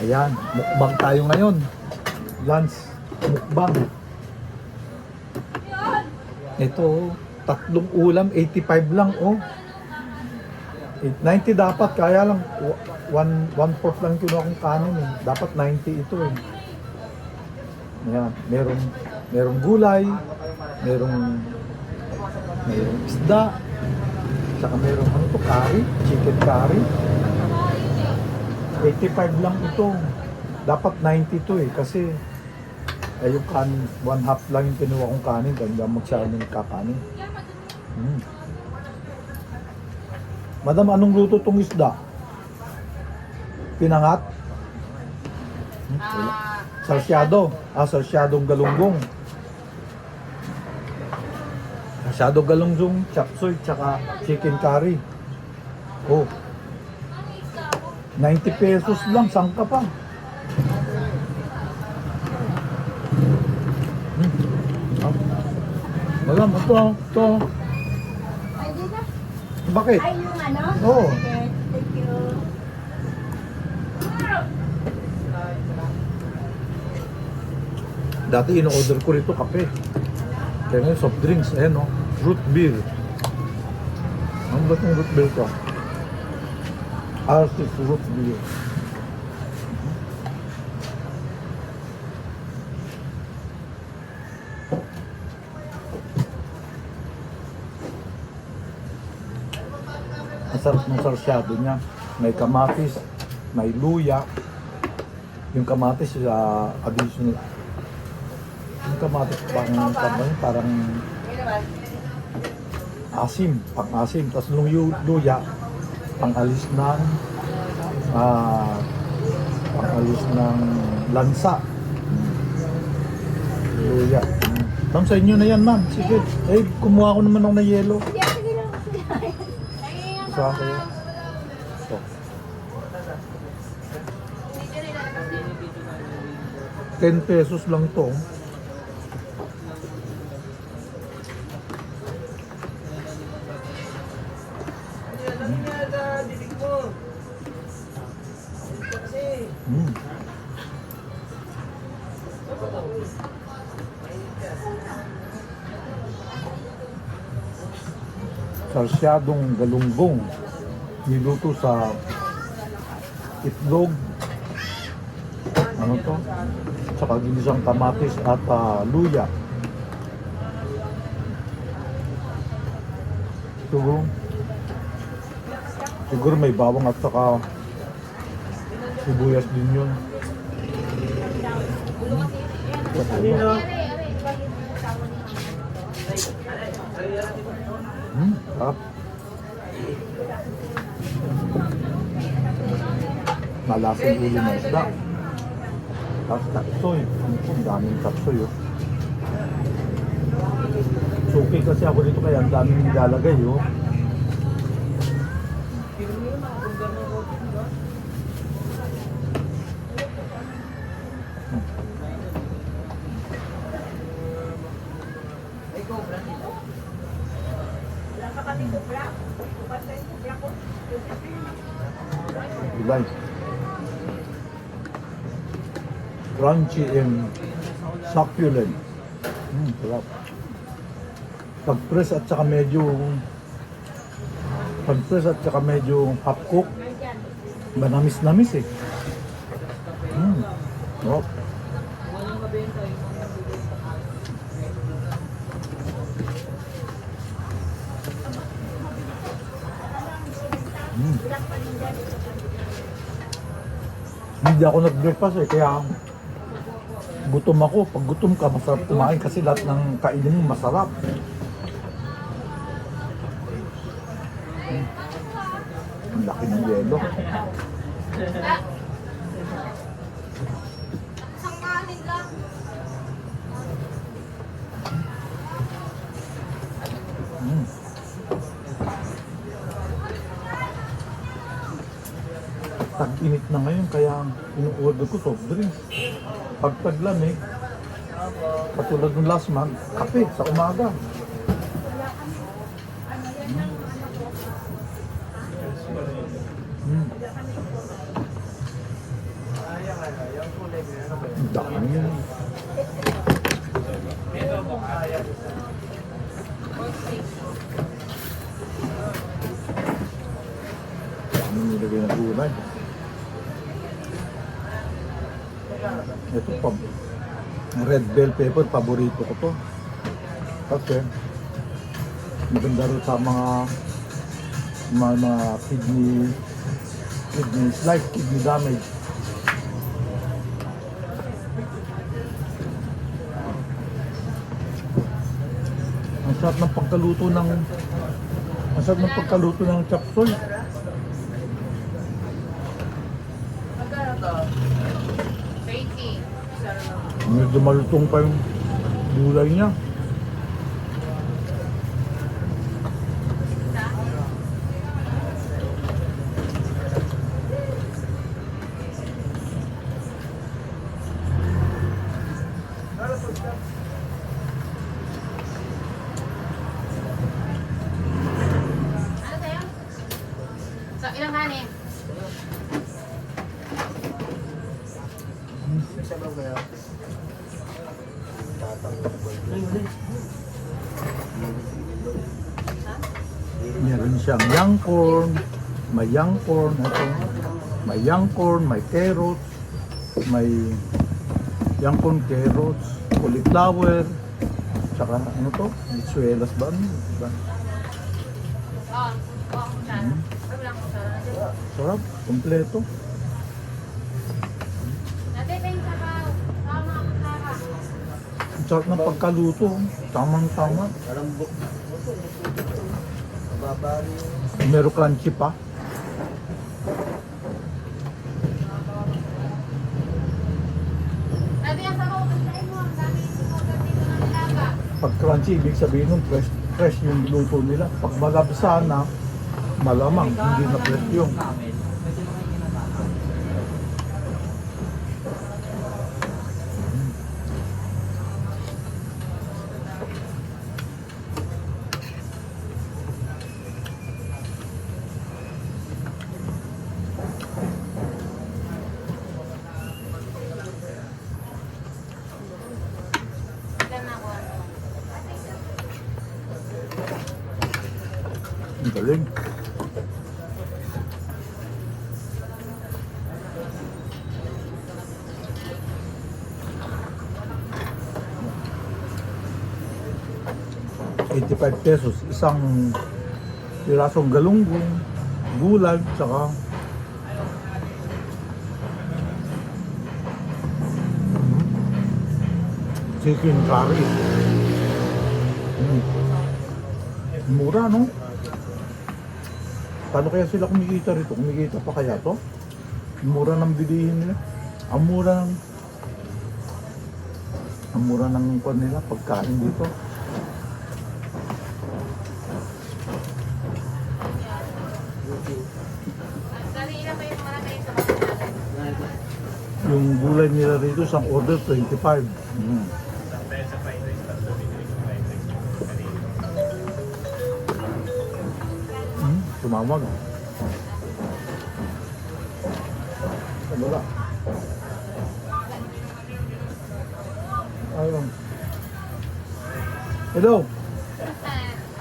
Ayan, mukbang tayo ngayon. Lunch, mukbang. Ito, tatlong ulam, 85 lang, oh. 90 dapat, kaya lang, one, one fourth lang kinuha kong kanin, eh. Dapat 90 ito, eh. Ayan, merong, merong gulay, merong, merong isda, saka merong ano to, curry, chicken curry. 85 lang ito. Dapat 90 to eh, kasi eh, yung kanin, one half lang yung kinuha kong kanin, kaya hindi ako magsama ng kakanin. Mm. Madam, anong luto tong isda? Pinangat? Hmm, wala. Sarsyado. Ah, sarsyadong galunggong. Sarsyadong galunggong, chapsoy, tsaka chicken curry. Oh. 90 pesos lang, saan ka pa? Hmm. Wala, ito, ito. Pwede na. Bakit? Ay, yung ano? Oo. Okay, thank you. Dati in-order ko rito kape. Kaya ngayon soft drinks, ayan o. Root beer. Ano ba itong root beer to? Artist root beer. Ang sarap ng sarsyado niya. May kamatis, may luya. Yung kamatis sa additional yung kamatis pang parang, parang asim, pang asim. Tapos luya, pang alis ng ah pang alis ng lansa. Luya. Ma'am, sa inyo na yan, ma'am. Sige. Eh, kumuha ko naman ako ng yelo. Lang. Sa akin. Ito. Ten pesos lang to. Mm. Sarsyadong galunggong niluto sa itlog. Ano to? Saka ginisang kamatis at ah, luya. Siguro siguro may bawang at saka sibuyas din yun Hmm. Hmm, sarap. Malasang ulo ng isda. Tapos taksoy. Ang daming taksoy oh. Suki kasi ako dito kaya ang daming nilalagay oh. Gulay. Crunchy and succulent. Mm, sarap. Pag-press at saka medyo pag-press at saka medyo half cook manamis-namis eh. Mm. Oh. Mm. Hindi ako nag-breakfast eh, kaya gutom ako. Pag gutom ka, masarap kumain kasi lahat ng kainin mo masarap. Mm. Ang laki ng yelo. Tag-init na ngayon kaya inu-order ko soft drinks. Pag taglamig, katulad ng last month, kape sa umaga. Mm. Ang dami. Dami nilagay na gulay. Ito pa. Red bell pepper, paborito ko to. Kasi maganda rin sa mga mga, mga kidney kidney slight kidney damage. Ang sarap ng pagkaluto ng ang sarap ng pagkaluto ng chop Medyo malutong pa yung gulay niya. Ano? So, ilang kanin? Siyang young corn, may young corn, ito, may young corn, may carrots, may young corn, carrots, cauliflower, tsaka ano to, mitsuelas ba? Ano ba? Oo. Oo, kutsara. Ay, walang kutsara. Sarap, kompleto. Ang sarap ng pagkaluto, tamang-tama. Malambot. Mababa rin. Meron crunchy pa. Ng nilaga. Pag crunchy, ibig sabihin nun, fresh, fresh yung luto nila. Pag malabsa na, malamang, hindi na fresh yung. Galing. Eighty-five pesos, isang pirasong galunggong, gulay, tsaka chicken curry. Mm. Mura, no? Paano kaya sila kumikita rito? Kumikita pa kaya to? Mura ng bilihin nila. Ang mura ng... Ang mura ng kwan nila, pagkain dito. Yung gulay nila rito, isang order, 25. Mm. Hmm, tumawag. Wala. Ayun. Hello.